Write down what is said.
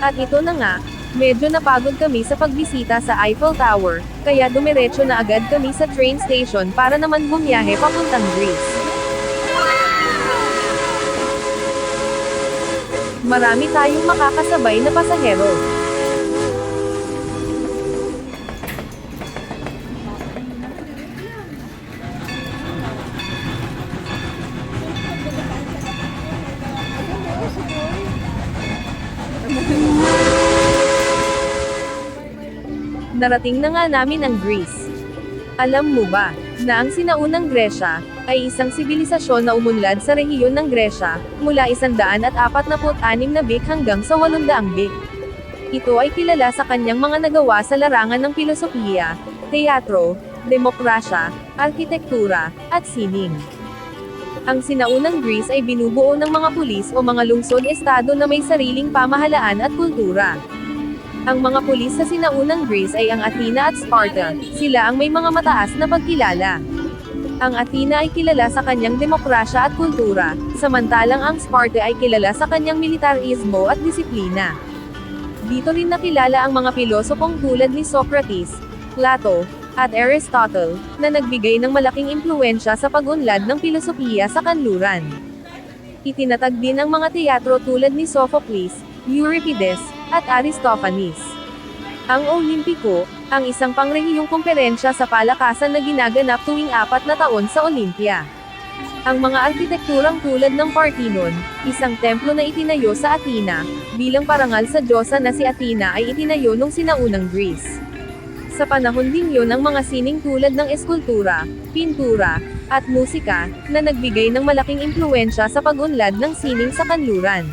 At ito na nga, medyo napagod kami sa pagbisita sa Eiffel Tower, kaya dumiretso na agad kami sa train station para naman bumiyahe papuntang Greece. Marami tayong makakasabay na pasahero. Narating na nga namin ang Greece. Alam mo ba, na ang sinaunang Gresya, ay isang sibilisasyon na umunlad sa rehiyon ng Gresya, mula 146 na bik hanggang sa 800 bik. Ito ay kilala sa kanyang mga nagawa sa larangan ng filosofiya, teatro, demokrasya, arkitektura, at sining. Ang sinaunang Greece ay binubuo ng mga pulis o mga lungsod-estado na may sariling pamahalaan at kultura. Ang mga pulis sa sinaunang Greece ay ang Athena at Sparta, sila ang may mga mataas na pagkilala. Ang Athena ay kilala sa kanyang demokrasya at kultura, samantalang ang Sparta ay kilala sa kanyang militarismo at disiplina. Dito rin nakilala ang mga pilosopong tulad ni Socrates, Plato, at Aristotle, na nagbigay ng malaking impluensya sa pag-unlad ng filosofiya sa kanluran. Itinatag din ang mga teatro tulad ni Sophocles, Euripides, at Aristophanes. Ang Olimpiko, ang isang pangrehiyong komperensya sa palakasan na ginaganap tuwing apat na taon sa Olympia. Ang mga arkitekturang tulad ng Parthenon, isang templo na itinayo sa Athena, bilang parangal sa diyosa na si Athena ay itinayo nung sinaunang Greece. Sa panahon din yun ang mga sining tulad ng eskultura, pintura, at musika, na nagbigay ng malaking impluensya sa pag-unlad ng sining sa kanluran.